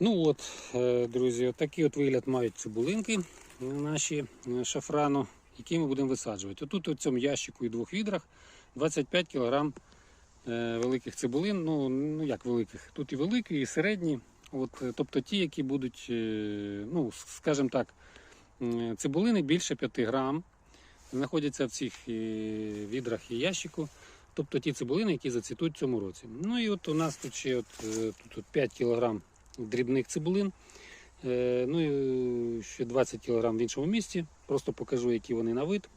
Ну от, е, друзі, от такий от вигляд мають цибулинки е, наші е, шафрану, які ми будемо висаджувати. Отут у цьому ящику і двох відрах 25 кг великих цибулин. Ну, ну як великих? Тут і великі, і середні. От, е, тобто ті, які будуть, е, ну, скажімо так, цибулини більше 5 грам знаходяться в цих е, відрах і ящику. Тобто ті цибулини, які зацвітуть в цьому році. Ну і от у нас тут ще от, е, тут, 5 кг дрібних цибулин. Е, Ну і ще 20 кг в іншому місці. Просто покажу, які вони на вид.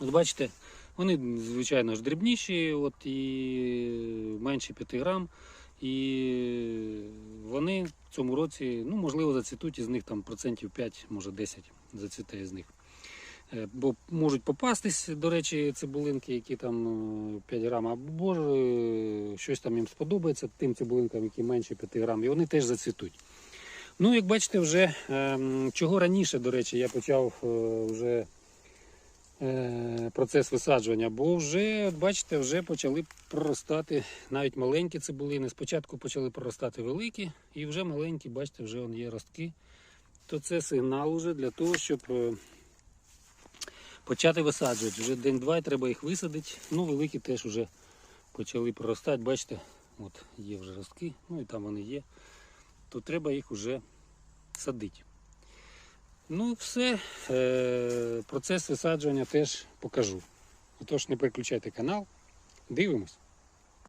От бачите, вони, звичайно ж, дрібніші, от, і менше 5 грам. І вони в цьому році, ну, можливо, зацвітуть із них там процентів 5, може 10 зацвіте з них. Е, Бо можуть попастись, до речі, цибулинки, які там е, 5 грам, або е, щось там їм сподобається тим цибулинкам, які менше 5 грам, і вони теж зацвітуть. Ну, як бачите, вже ем, чого раніше, до речі, я почав е, вже е, процес висаджування, бо вже, от бачите, вже почали проростати навіть маленькі цибулини. Спочатку почали проростати великі, і вже маленькі, бачите, вже є ростки. То це сигнал уже для того, щоб е, почати висаджувати. Вже день-два треба їх висадити. Ну, великі теж вже почали проростати. Бачите, от є вже ростки, ну і там вони є. То треба їх вже садити. Ну, все, е, процес висаджування теж покажу. Тож не переключайте канал, дивимось.